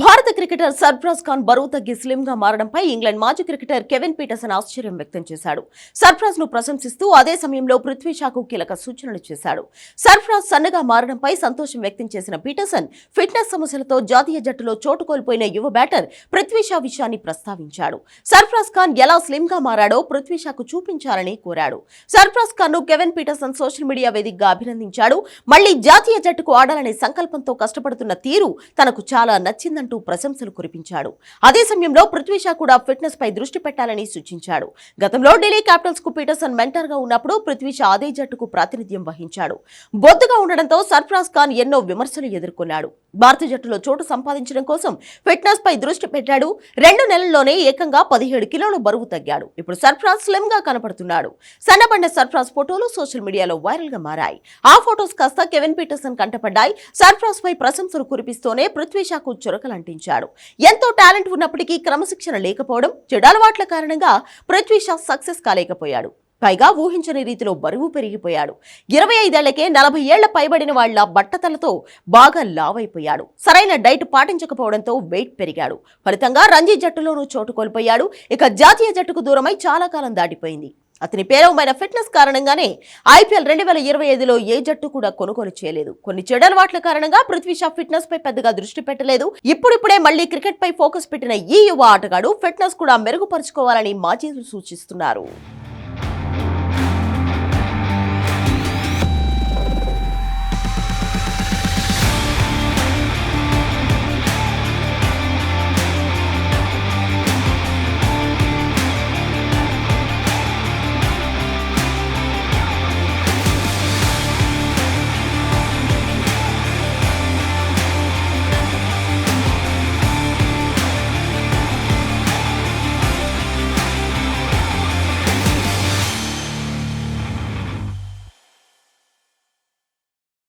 భారత క్రికెటర్ సర్ఫరాజ్ ఖాన్ బరువు తగ్గి స్లిమ్గా మారడంపై ఇంగ్లాండ్ మాజీ క్రికెటర్ కెవెన్ పీటర్సన్ ఆశ్చర్యం వ్యక్తం చేశాడు. సర్ఫరాజ్ను ప్రశంసిస్తూ అదే సమయంలో పృథ్వీ షాకు కీలక సూచనలు చేశాడు. సర్ఫరాజ్ సన్నగా మారడంపై సంతోషం వ్యక్తం చేసిన పీటర్సన్ ఫిట్నెస్ సమస్యలతో జాతీయ జట్టులో చోటు కోల్పోయిన యువ బ్యాటర్ పృథ్వీ షా విషయాన్ని ప్రస్తావించాడు. సర్ఫరాజ్ ఖాన్ ఎలా స్లిమ్గా మారాడో పృథ్వీ షాకు చూపించాలని కోరాడు. సర్ఫరాజ్ ఖాన్ను కెవెన్ పీటర్సన్ సోషల్ మీడియా వేదికగా అభినందించాడు. మళ్ళీ జాతీయ జట్టుకు ఆడాలనే సంకల్పంతో కష్టపడుతున్న తీరు తనకు చాలా అంటూ ప్రశంసలు కురిపించాడు. అదే సమయంలో పృథ్వీషా కూడా ఫిట్నెస్ పై దృష్టి పెట్టాలని సూచించాడు. గతంలో ఢిల్లీ క్యాపిటల్స్కు పీటర్సన్ మెంటర్గా ఉన్నప్పుడు పృథ్వీషా అదే జట్టుకు ప్రాతినిధ్యం వహించాడు. బొద్దుగా ఉండడంతో సర్ఫరాజ్ ఖాన్ ఎన్నో విమర్శలు ఎదుర్కొన్నాడు. భారత జట్టులో చోటు సంపాదించడం కోసం ఫిట్నెస్ పై దృష్టి పెట్టాడు. రెండు నెలల్లోనే ఏకంగా పదిహేడు కిలోల బరువు తగ్గాడు. ఇప్పుడు సర్ఫరాజ్ స్లిమ్గా కనపడుతున్నాడు. సన్నబడిన సర్ఫరాజ్ ఫోటోలు సోషల్ మీడియాలో వైరల్గా మారాయి. ఆ ఫోటోస్ కాస్త కెవెన్ పీటర్సన్ కంటపడ్డాయి. సర్ఫరాజ్ పై ప్రశంసలు కురిపిస్తూనే పృథ్వీషాకు చురకల అంటించాడు. ఎంతో టాలెంట్ ఉన్నప్పటికీ క్రమశిక్షణ లేకపోవడం చెడలవాట్ల కారణంగా పృథ్వీ షా సక్సెస్ కాలేకపోయాడు. పైగా ఊహించని రీతిలో బరువు పెరిగిపోయాడు. ఇరవై ఐదేళ్ళకే నలభై ఏళ్ళ పైబడిన వాళ్ళ బట్టతలతో బాగా లావైపోయాడు. సరైన డైట్ పాటించకపోవడంతో వెయిట్ పెరిగాడు. ఫలితంగా రంజీ జట్టులోనూ చోటు కోల్పోయాడు. ఇక జాతీయ జట్టుకు దూరమై చాలా కాలం దాటిపోయింది. అతని పేరవమైన ఫిట్నెస్ కారణంగానే ఐపీఎల్ రెండు వేల ఇరవై ఐదులో ఏ జట్టు కూడా కొనుగోలు చేయలేదు. కొన్ని చెడలవాట్ల కారణంగా పృథ్వీ షా ఫిట్నెస్ పై పెద్దగా దృష్టి పెట్టలేదు. ఇప్పుడిప్పుడే మళ్ళీ క్రికెట్ పై ఫోకస్ పెట్టిన ఈ యువ ఆటగాడు ఫిట్నెస్ కూడా మెరుగుపరుచుకోవాలని మాజీలు సూచిస్తున్నారు.